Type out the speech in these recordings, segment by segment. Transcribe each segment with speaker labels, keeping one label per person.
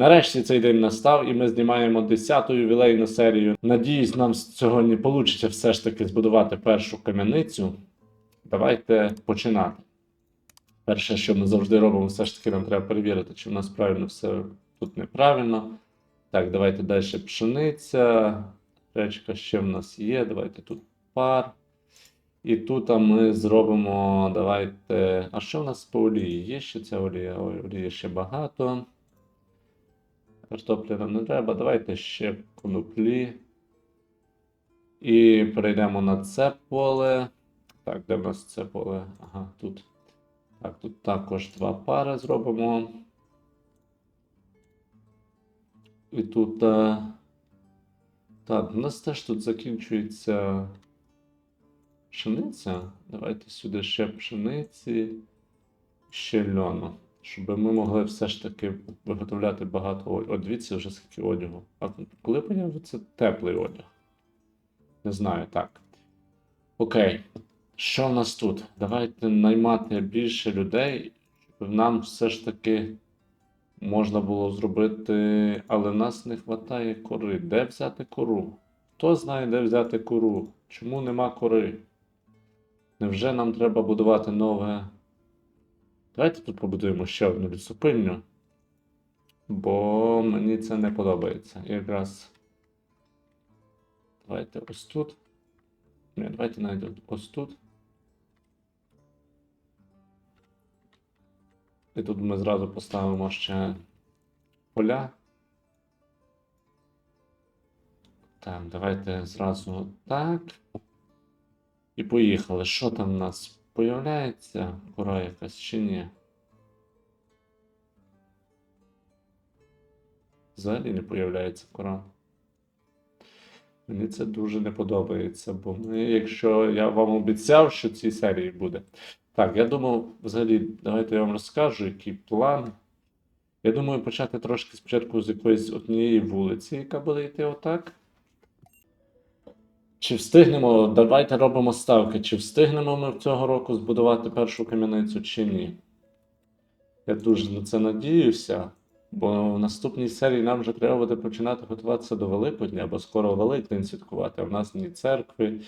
Speaker 1: Нарешті цей день настав, і ми знімаємо 10-ту ювілейну серію. Надіюсь, нам сьогодні вийде все ж таки збудувати першу кам'яницю. Давайте починати. Перше, що ми завжди робимо, все ж таки нам треба перевірити, чи в нас правильно все тут неправильно. Так, давайте далі пшениця. Речка ще в нас є. Давайте тут пар. І тут ми зробимо. Давайте. А що в нас по олії? Є ще ця олія? Олії ще багато. Картопля нам не треба. Давайте ще коноплі. І перейдемо на це поле. Так, де в нас це поле? Ага, тут. Так, тут також два пари зробимо. І тут. е, Так, у нас теж тут закінчується пшениця. Давайте сюди ще пшениці, ще льону. Щоб ми могли все ж таки виготовляти багато одягу. О, дивіться вже скільки одягу. А коли появиться теплий одяг? Не знаю, так. Окей. Що в нас тут? Давайте наймати більше людей, щоб нам все ж таки можна було зробити. Але в нас не вистачає кори. Де взяти кору? Хто знає, де взяти кору? Чому нема кори? Невже нам треба будувати нове? Давайте тут побудуємо ще одну лісопильню. Бо мені це не подобається. Якраз. Давайте ось тут. Ні, давайте навіть ось тут. І тут ми зразу поставимо ще поля. Так, давайте зразу так. І поїхали. Що там в нас? Появляється кора якась чи ні? Взагалі не появляється кора. Мені це дуже не подобається, бо ми, якщо я вам обіцяв, що цій серії буде. Так, я думав, взагалі, давайте я вам розкажу, який план. Я думаю, почати трошки спочатку з якоїсь однієї вулиці, яка буде йти отак. Чи встигнемо, давайте робимо ставки, чи встигнемо ми цього року збудувати першу кам'яницю, чи ні. Я дуже на це надіюся, бо в наступній серії нам вже треба буде починати готуватися до Великодня, бо скоро Великдень святкувати, а в нас ні церкви,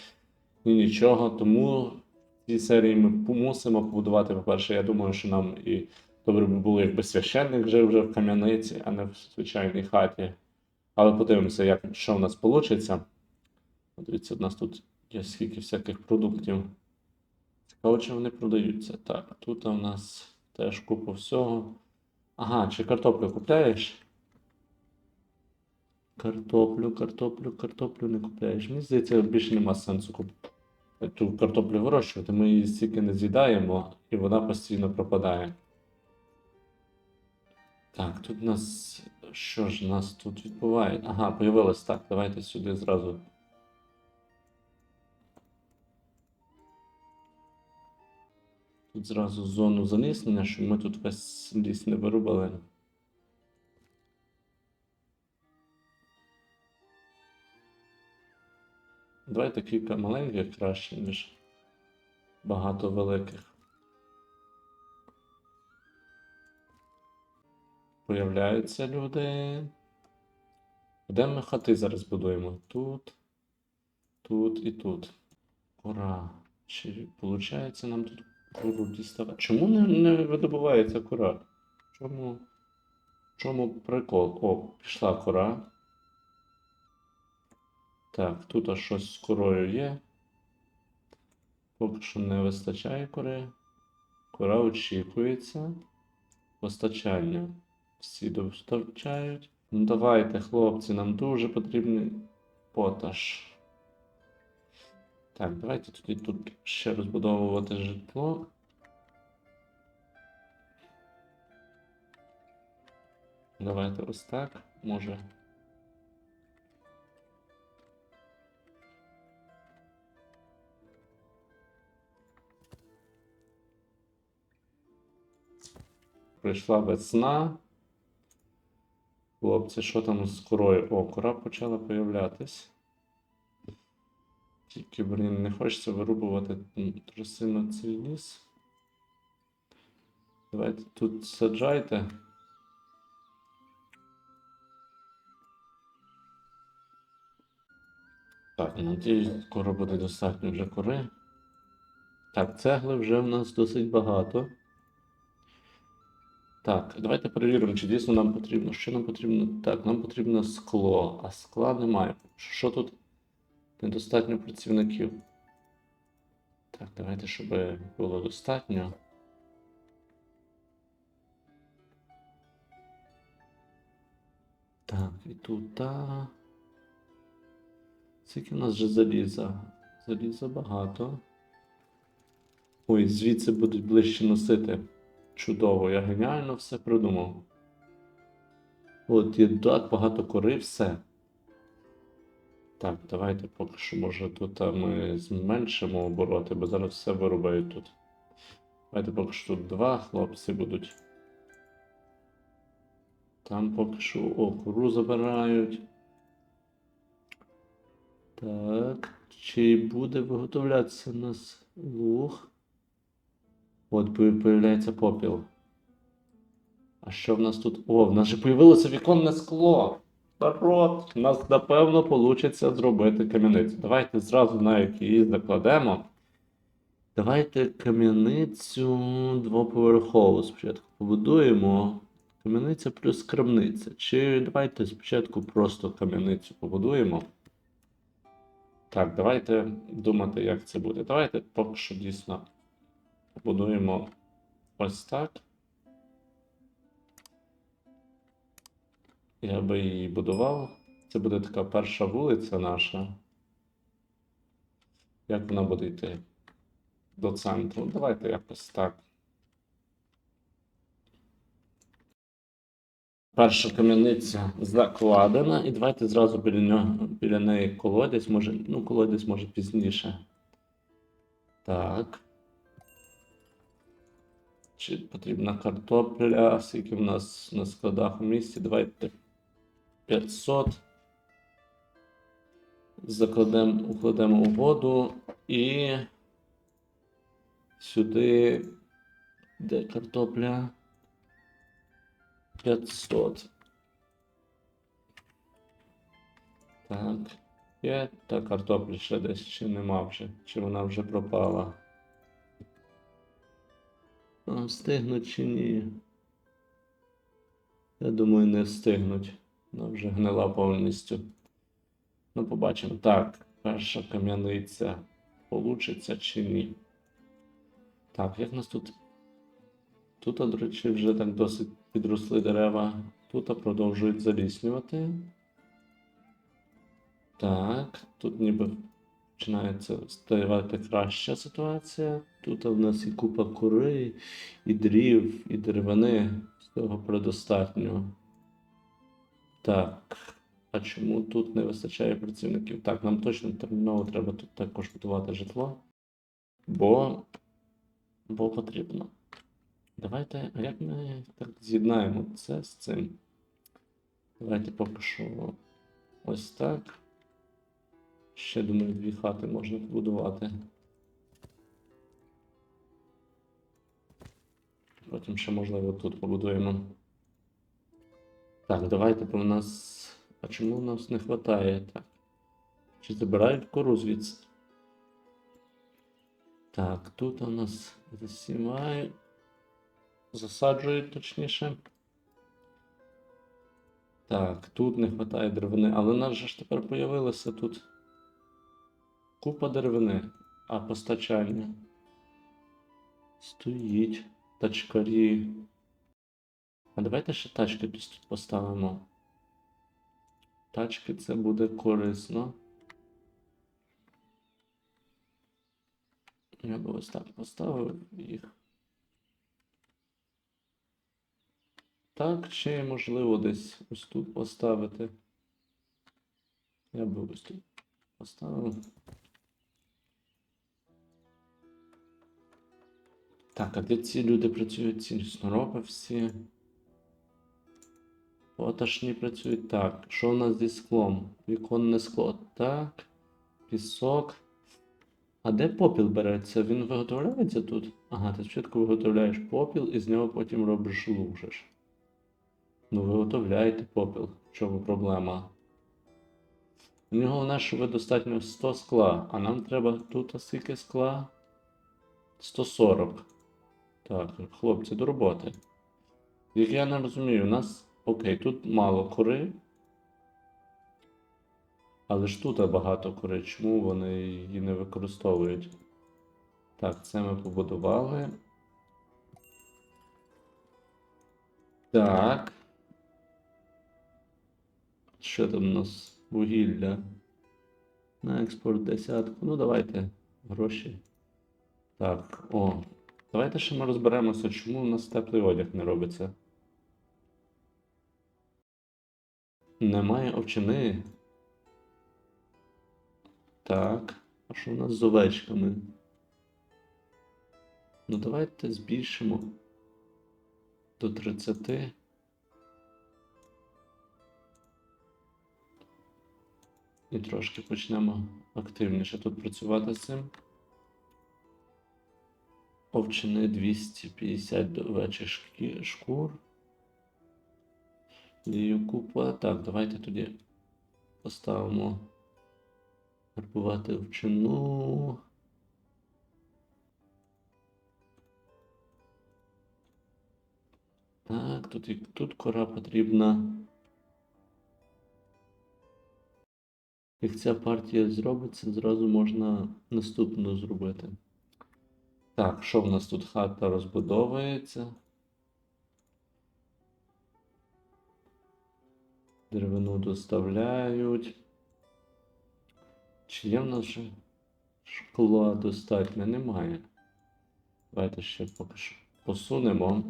Speaker 1: ні нічого. Тому в цій серії ми мусимо побудувати, по-перше, я думаю, що нам і добре би було, якби священник жив вже в кам'яниці, а не в звичайній хаті. Але подивимося, як, що в нас вийде. Дивіться, у нас тут є скільки всяких продуктів. Цікаво, вони продаються. Так, тут у нас теж купа всього. Ага, чи картоплю купляєш? Картоплю, картоплю, картоплю не купляєш. Мені здається, більше нема сенсу купити. Ту картоплю вирощувати, ми її стільки не з'їдаємо, і вона постійно пропадає. Так, тут у нас. Що ж у нас тут відбувається? Ага, появилось так. Давайте сюди зразу. Тут зразу зону занесення, щоб ми тут весь ліс не вирубали. Давайте кілька маленьких краще, ніж багато великих. Появляються люди. Де ми хати зараз будуємо? Тут, тут і тут. Ура! Чи виходить нам тут Куру діставати. Чому не, не видобувається кора? Чому? Чому прикол? О, пішла кора. Так, тут аж щось з корою є. Поки що не вистачає кори. Кора очікується. Постачання. Всі достачають. Ну давайте, хлопці, нам дуже потрібний поташ. Так, давайте тоді тут ще розбудовувати житло. Давайте ось так, може. Прийшла весна. Хлопці, що там з корою? О, почала появлятись. Тільки, блін, не хочеться вирубувати дуже сильно цей ліс. Давайте тут саджайте. Так, надіюсь, скоро буде достатньо вже кори. Так, цегли вже в нас досить багато. Так, давайте перевіримо, чи дійсно нам потрібно. Що нам потрібно? Так, нам потрібно скло, а скла немає. Що тут? Недостатньо працівників. Так, давайте, щоб було достатньо. Так, і тут. Та... Скільки в нас вже заліза? Заліза багато. Ой, звідси будуть ближче носити. Чудово, я геніально все придумав. От є так багато кори, все. Так, давайте поки що, може, тут ми зменшимо обороти, бо зараз все вирубають тут. Давайте поки що тут два хлопці будуть. Там поки що о, кору забирають. Так, чи буде виготовлятися у нас луг? От появляється попіл. А що в нас тут? О, в нас же появилося віконне скло. Народ, у нас напевно вийде зробити кам'яницю. Давайте зразу навіть її закладемо. Давайте кам'яницю двоповерхову спочатку побудуємо. Кам'яниця плюс крамниця. Чи давайте спочатку просто кам'яницю побудуємо. Так, давайте думати, як це буде. Давайте поки що дійсно побудуємо ось так. Я би її будував. Це буде така перша вулиця наша. Як вона буде йти до центру? Давайте якось так. Перша кам'яниця закладена, і давайте зразу біля нього, біля неї колодязь, може, ну, колодязь може пізніше. Так. Чи потрібна картопля? Скільки в нас на складах у місті? Давайте 500. Закладемо, укладемо у воду і сюди. Де картопля? 500. Так. Є та картопля ще десь чи нема вже, чи вона вже пропала. А встигнуть чи ні? Я думаю, не встигнуть. Вона вже гнила повністю. Ну, побачимо. Так, перша кам'яниця получиться чи ні. Так, як нас тут? Тут, до речі, вже так досить підросли дерева. Тут продовжують заліснювати. Так, тут ніби починається ставати краща ситуація. Тут в нас і купа кори, і дрів, і деревини. Всього предостатньо. Так. А чому тут не вистачає працівників? Так, нам точно терміново треба тут також будувати житло. Бо. Бо потрібно. Давайте, як ми так з'єднаємо це з цим? Давайте поки що ось так. Ще, думаю, дві хати можна побудувати. Потім ще, можливо, тут побудуємо. Так, давайте, бо в нас. А чому в нас не вистачає? Так. Чи забирають кору звідси? Так, тут у нас засівають. Засаджують точніше. Так, тут не вистачає деревини, але в нас же ж тепер появилося тут купа деревини, а постачання. Стоїть тачкарі. А давайте ще тачки тут поставимо. Тачки це буде корисно. Я би ось так поставив їх. Так, чи можливо десь ось тут поставити. Я би ось тут поставив. Так, а де ці люди працюють? Ці сноропи всі. Поташні працюють. Так, що у нас зі склом? Віконне скло. Так. Пісок. А де попіл береться? Він виготовляється тут? Ага, ти спочатку виготовляєш попіл і з нього потім робиш лужиш. Ну, виготовляєте попіл. В чому проблема? Мені головне, щоб достатньо 100 скла, а нам треба тут скільки скла? 140. Так, хлопці, до роботи. Як я не розумію, у нас. Окей, тут мало кори. Але ж тут багато кори. Чому вони її не використовують? Так, це ми побудували. Так. Що там у нас? Вугілля. На експорт десятку. Ну, давайте гроші. Так, о. Давайте ще ми розберемося, чому у нас теплий одяг не робиться. Немає овчини. Так. А що у нас з овечками? Ну, давайте збільшимо до 30. І трошки почнемо активніше тут працювати з цим. Овчини 250 до овечих шкур. Купа. Так, давайте тоді поставимо гарбувати овчину. Так, тут, і- тут кора потрібна. Як ця партія зробиться, зразу можна наступну зробити. Так, що в нас тут хата розбудовується? Деревину доставляють. Чи є в нас же шкла достатньо? Немає. Давайте ще поки що посунемо.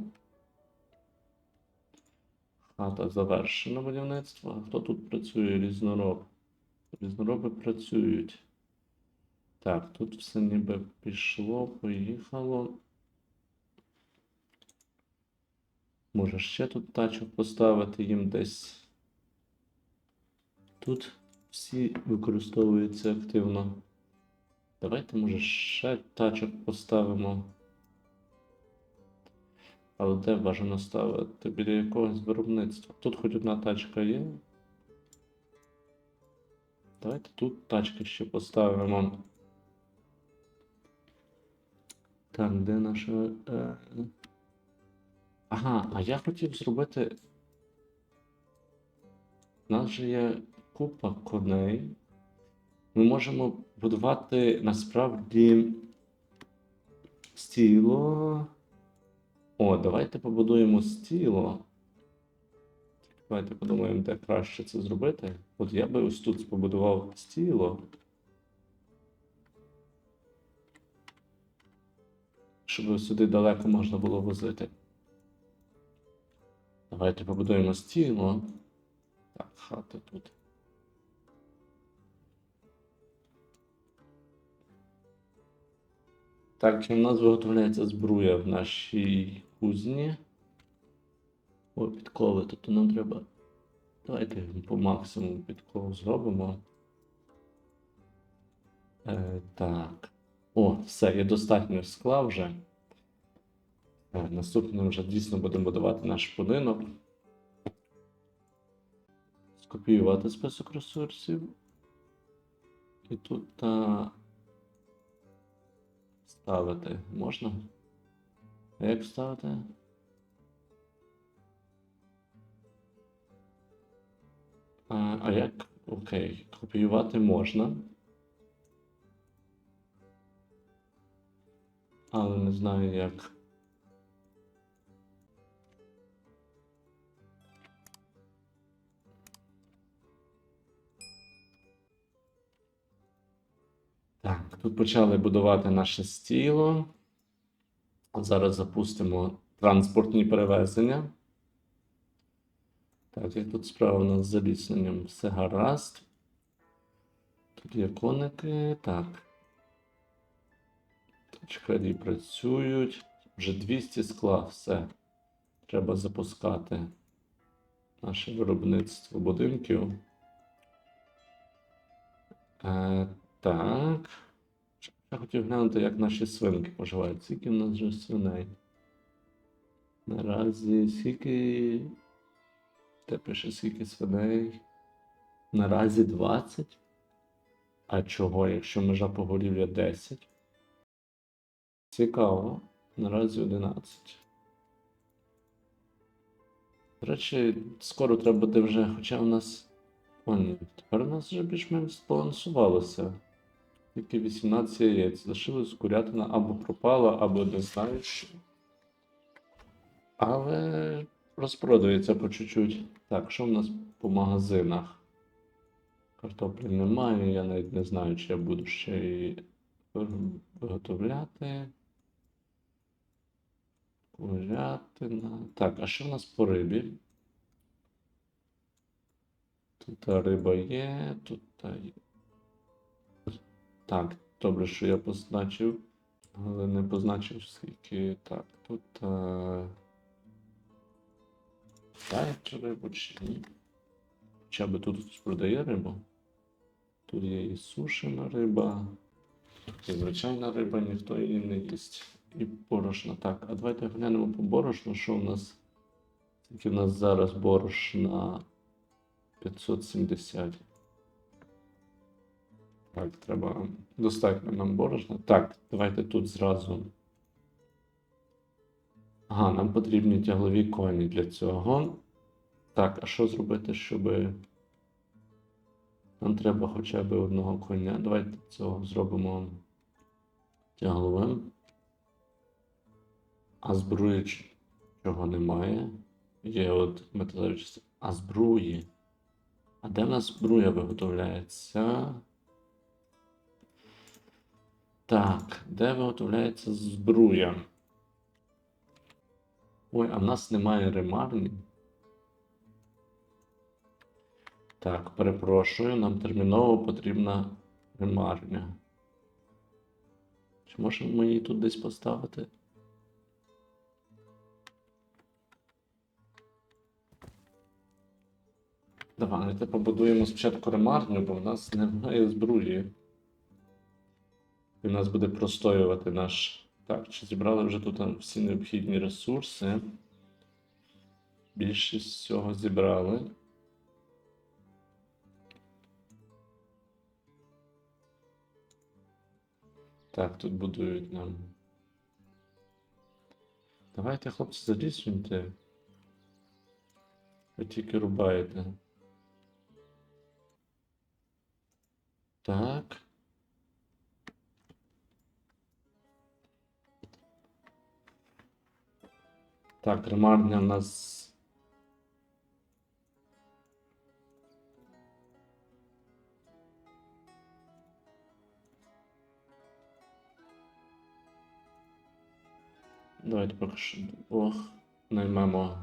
Speaker 1: Хата завершена будівництво. Хто тут працює? Різнороб. Різнороби працюють. Так, тут все ніби пішло, поїхало. Може ще тут тачок поставити їм десь. Тут всі використовуються активно. Давайте, може, ще тачок поставимо. Але де бажано ставити? Біля якогось виробництва. Тут хоч одна тачка є. Давайте тут тачки ще поставимо. Так, де наша. Е... Ага, а я хотів зробити. У нас же є купа коней. Ми можемо будувати насправді стіло. О, давайте побудуємо стіло. Давайте подумаємо, де краще це зробити. От я би ось тут побудував стіло. Щоб сюди далеко можна було возити. Давайте побудуємо стіло. Так, хата тут. Так, в нас виготовляється збруя в нашій кузні? О, підкови, тобто нам треба. Давайте по максимуму підкову зробимо. Е, так. О, все, є достатньо скла вже. Е, наступним вже дійсно будемо будувати наш будинок. Скопіювати список ресурсів. І тут та... ставити можна? Як ставити? А, а як? Окей, копіювати можна. Але не знаю як. Тут почали будувати наше стіло. Зараз запустимо транспортні перевезення. Так, як тут справа у нас з залісненням все гаразд. Тут є коники. Так. Точкарі працюють. Вже 200 скла, все. Треба запускати наше виробництво будинків. Е, так. Я хотів глянути, як наші свинки поживають. Скільки в нас вже свиней? Наразі скільки. Де пише скільки свиней? Наразі 20. А чого, якщо межа поголів'я 10? Цікаво. Наразі 11. До речі, скоро треба буде вже, хоча у нас. О, ні, тепер у нас вже більш-менш збалансувалося. Тільки 18 яєць. Лишилась курятина або пропала, або не знаю що. Але розпродається по чуть-чуть. Так, що в нас по магазинах? Картоплі немає, я навіть не знаю, чи я буду ще її виготовляти. Курятина. Так, а що в нас по рибі? Тут риба є, тут є. Так, добре, що я позначив, але не позначив скільки. Так, тут. Е... Дають рибу чи ні? Хоча би тут хтось продає рибу. Тут є і сушена риба, тут і звичайна риба, ніхто її не їсть. І борошна. Так, а давайте глянемо по борошну, що у нас. Скільки в нас зараз борошна 570. Так, треба достатньо нам борошна. Так, давайте тут зразу. Ага, нам потрібні тяглові коні для цього. Так, а що зробити, щоб. Нам треба хоча б одного коня. Давайте цього зробимо тягловим. А зброї ч- чого немає. Є от металеві. А збруї. А де в нас збруя виготовляється? Так, де виготовляється збруя? Ой, а в нас немає ремарні. Так, перепрошую, нам терміново потрібна ремарня. Чи можемо ми її тут десь поставити? Давайте побудуємо спочатку ремарню, бо в нас немає збруї. І в нас буде простоювати наш. Так, чи зібрали вже тут всі необхідні ресурси? Більшість всього зібрали. Так, тут будують нам. Давайте, хлопці, залізьте. Ви тільки рубаєте. Так. Так, ремарня в нас. Давайте поки що. Ох, наймемо.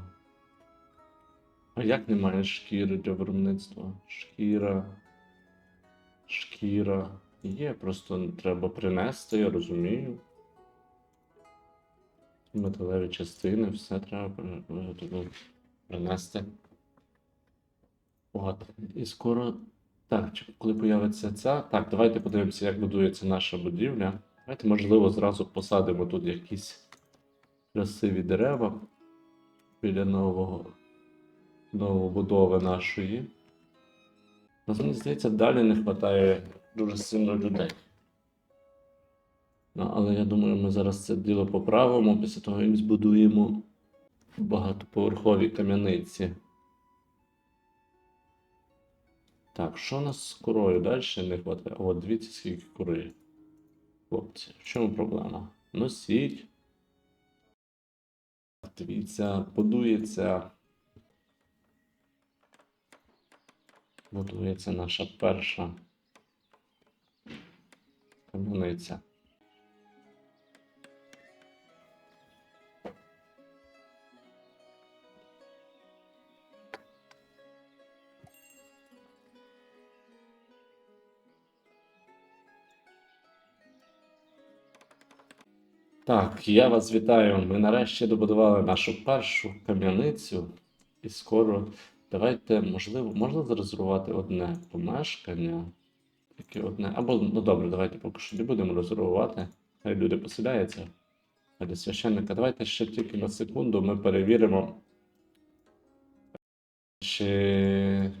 Speaker 1: А як немає шкіри для виробництва? Шкіра. Шкіра. Є, просто треба принести, я розумію. Металеві частини, все треба при- принести. От. І скоро. Так, коли появиться ця. Так, давайте подивимося, як будується наша будівля. Давайте, можливо, зразу посадимо тут якісь красиві дерева біля нового новобудови нашої. Ну, Мені здається, далі не вистачає дуже сильно людей. Але я думаю, ми зараз це діло поправимо після того, як збудуємо багатоповерхові кам'яниці. Так, що у нас з курою далі не вистачає? О, дивіться, скільки кури. Хлопці, в чому проблема? Носіть. Дивіться, будується. Будується наша перша кам'яниця. Так, я вас вітаю. Ми нарешті добудували нашу першу кам'яницю. І скоро давайте, можливо, можна зарезервувати одне помешкання. Тільки одне. Або, ну добре, давайте поки що не будемо резервувати. Хай люди поселяються. А для священника, давайте ще тільки на секунду ми перевіримо. Чи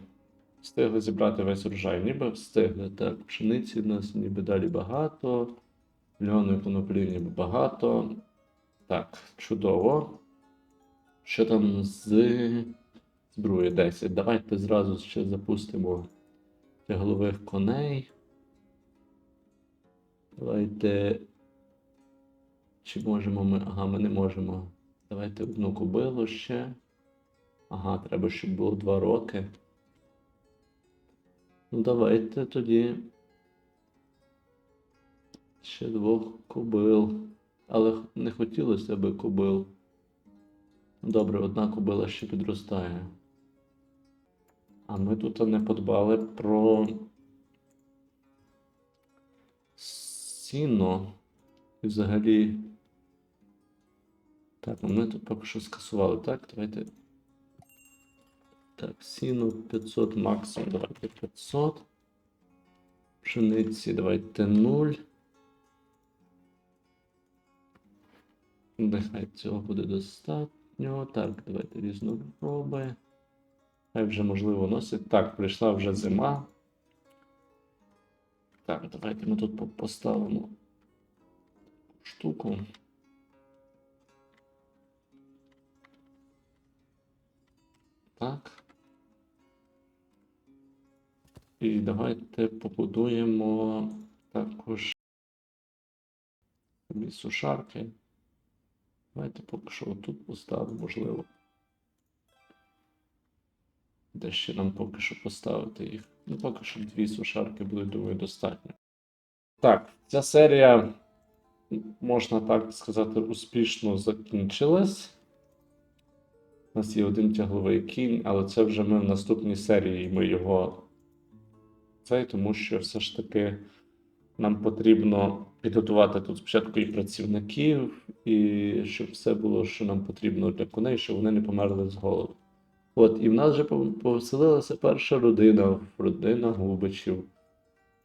Speaker 1: Встигли зібрати весь урожай. Ніби встигли. Так, пшениці у нас ніби далі багато. Льону і коноплі ніби багато. Так, чудово. Що там з зброї 10? Давайте зразу ще запустимо тяглових коней. Давайте. Чи можемо ми. Ага, ми не можемо. Давайте одну кобилу ще. Ага, треба, щоб було 2 роки. Ну, давайте тоді. Ще двох кобил. Але не хотілося би кобил. Добре, одна кобила ще підростає. А ми тут не подбали про сіно. І взагалі. Так, ну ми тут поки що скасували. Так, давайте. Так, сіно 500 максимум. Давайте 500. Пшениці давайте 0. Нехай цього буде достатньо. Так, давайте різнопроби. Хай вже можливо носить. Так, прийшла вже зима. Так, давайте ми тут по- поставимо штуку. Так. І давайте побудуємо також сушарки. Давайте поки що тут поставимо, можливо. Де ще нам поки що поставити їх? Ну, поки що дві сушарки будуть, думаю, достатньо. Так, ця серія, можна так сказати, успішно закінчилась. У нас є один тягловий кінь, але це вже ми в наступній серії ми його цей, тому що все ж таки нам потрібно підготувати тут спочатку і працівників, і щоб все було, що нам потрібно для коней, щоб вони не померли з голоду. От, і в нас вже поселилася перша родина, родина Губичів.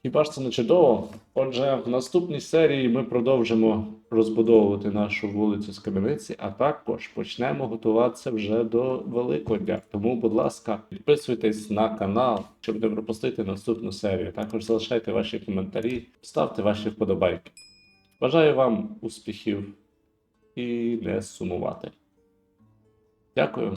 Speaker 1: Хіба ж це не чудово? Отже, в наступній серії ми продовжимо розбудовувати нашу вулицю з кам'яниці, а також почнемо готуватися вже до Великодня. Тому, будь ласка, підписуйтесь на канал, щоб не пропустити наступну серію. Також залишайте ваші коментарі, ставте ваші вподобайки. Бажаю вам успіхів і не сумувати. Дякую.